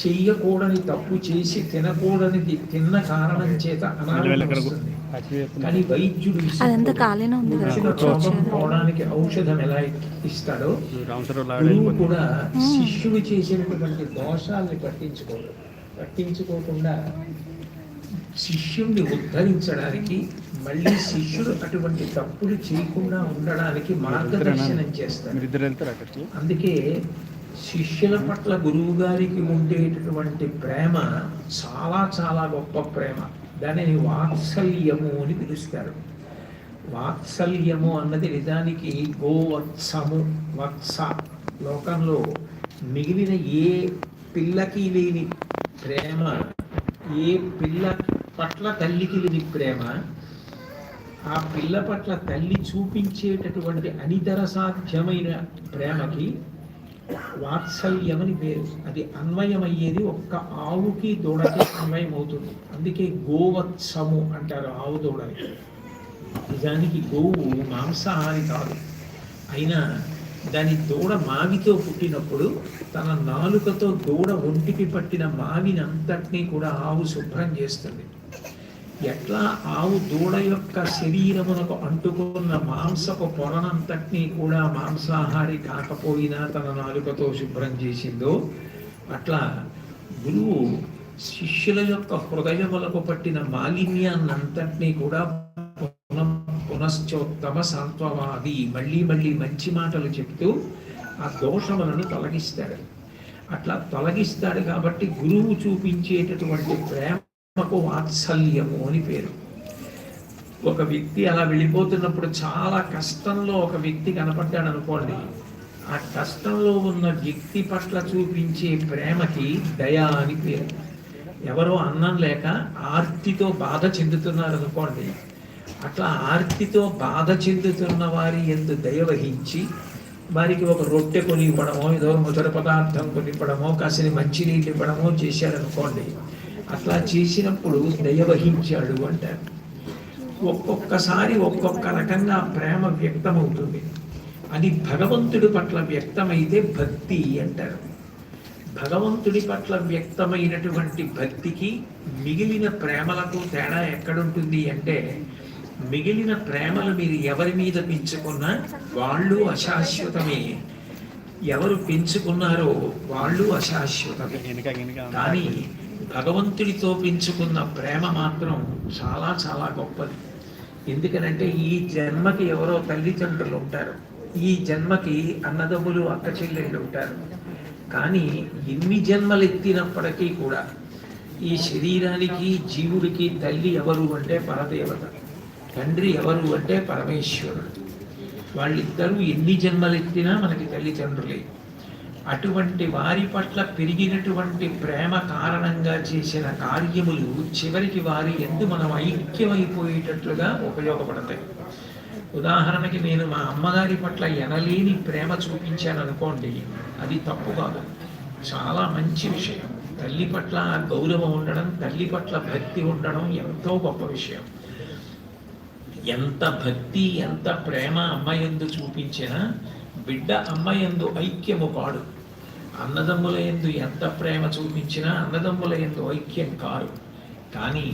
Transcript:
చెయ్యకూడని తప్పు చేసి తినకూడనిది తిన్న కారణం చేత అనారోగ్యం కానీ వైద్యుడు పోవడానికి ఔషధం ఎలా ఇస్తాడో గురువు కూడా శిష్యుడు చేసినటువంటి దోషాల్ని పట్టించుకోడు పట్టించుకోకుండా శిష్యుణ్ణి ఉద్ధరించడానికి మళ్ళీ శిష్యుడు అటువంటి తప్పులు చేయకుండా ఉండడానికి మార్గదర్శనం అక్కడికి? అందుకే శిష్యుల పట్ల గురువు గారికి ఉండేటటువంటి ప్రేమ చాలా చాలా గొప్ప ప్రేమ. దానిని వాత్సల్యము అని పిలుస్తారు. వాత్సల్యము అన్నది నిజానికి గోవత్సము వత్స. లోకంలో మిగిలిన ఏ పిల్లకి లేని ప్రేమ ఏ పిల్ల పట్ల తల్లికి లేని ప్రేమ ఆ పిల్ల పట్ల తల్లి చూపించేటటువంటి అనితర సాధ్యమైన ప్రేమకి వాత్సల్యమని పేరు. అది అన్వయమయ్యేది ఒక్క ఆవుకి దూడకి అన్వయం అవుతుంది అందుకే గోవత్సము అంటారు ఆవు దూడని. నిజానికి గోవు మాంసాహారి కాదు. అయినా దాని దూడ మావితో పుట్టినప్పుడు తన నాలుకతో దూడ ఒంటికి పట్టిన మావినంతటినీ కూడా ఆవు శుభ్రం చేస్తుంది. ఎట్లా ఆవు దూడ యొక్క శరీరమునకు అంటుకున్న మాంసపు పొరనంతటినీ కూడా మాంసాహారి కాకపోయినా తన నాలుకతో శుభ్రం చేసిందో అట్లా గురువు శిష్యుల యొక్క హృదయములకు పట్టిన మాలిన్యాన్నంతటినీ కూడా పునః పునశ్చోత్తమ సాంత్వవాది మళ్ళీ మళ్ళీ మంచి మాటలు చెప్తూ ఆ దోషములను తొలగిస్తాడు. అట్లా తొలగిస్తాడు కాబట్టి గురువు చూపించేటటువంటి ప్రేమ ఆత్మకు వాత్సల్యము అని పేరు. ఒక వ్యక్తి అలా వెళ్ళిపోతున్నప్పుడు చాలా కష్టంలో ఒక వ్యక్తి కనపడ్డాడు అనుకోండి ఆ కష్టంలో ఉన్న వ్యక్తి పట్ల చూపించే ప్రేమకి దయ అని పేరు. ఎవరో అన్నం లేక ఆర్తితో బాధ చెందుతున్నారు అనుకోండి అట్లా ఆర్తితో బాధ చెందుతున్న వారి ఎందు దయ వహించి వారికి ఒక రొట్టె కొని ఇవ్వడమో ఏదో మధుర పదార్థం కొని ఇవ్వడమో కాసిన మంచినీళ్ళు ఇవ్వడమో చేశారనుకోండి. అట్లా చేసినప్పుడు దయ వహించాడు అంటారు. ఒక్కొక్కసారి ఒక్కొక్క రకంగా ప్రేమ వ్యక్తమవుతుంది. అది భగవంతుడి పట్ల వ్యక్తమైతే భక్తి అంటారు. భగవంతుడి పట్ల వ్యక్తమైనటువంటి భక్తికి మిగిలిన ప్రేమలకు తేడా ఎక్కడుంటుంది అంటే మిగిలిన ప్రేమలు మీరు ఎవరి మీద పెంచుకున్నా వాళ్ళు అశాశ్వతమే. ఎవరు పెంచుకున్నారో వాళ్ళు అశాశ్వతమే. కానీ భగవంతుడితో పెంచుకున్న ప్రేమ మాత్రం చాలా చాలా గొప్పది. ఎందుకనంటే ఈ జన్మకి ఎవరో తల్లిదండ్రులు ఉంటారు. ఈ జన్మకి అన్నదమ్ములు అక్క చెల్లెళ్ళు ఉంటారు. కానీ ఎన్ని జన్మలు ఎత్తినప్పటికీ కూడా ఈ శరీరానికి జీవుడికి తల్లి ఎవరు అంటే పరదేవత. తండ్రి ఎవరు అంటే పరమేశ్వరుడు. వాళ్ళిద్దరూ ఎన్ని జన్మలు ఎత్తినా మనకి తల్లిదండ్రులే. అటువంటి వారి పట్ల పెరిగినటువంటి ప్రేమ కారణంగా చేసిన కార్యములు చివరికి వారి ఎందు మనం ఐక్యమైపోయేటట్లుగా ఉపయోగపడతాయి. ఉదాహరణకి నేను మా అమ్మగారి పట్ల ఎనలేని ప్రేమ చూపించాను అనుకోండి అది తప్పు కాదు. చాలా మంచి విషయం. తల్లి పట్ల గౌరవం ఉండడం తల్లి పట్ల భక్తి ఉండడం ఎంతో గొప్ప విషయం. ఎంత భక్తి ఎంత ప్రేమ అమ్మ యందు చూపించినా బిడ్డ అమ్మ యందు ఐక్యము కాడు. అన్నదమ్ముల ఎందు ఎంత ప్రేమ చూపించినా అన్నదమ్ముల ఎందు ఐక్యం కారు. కానీ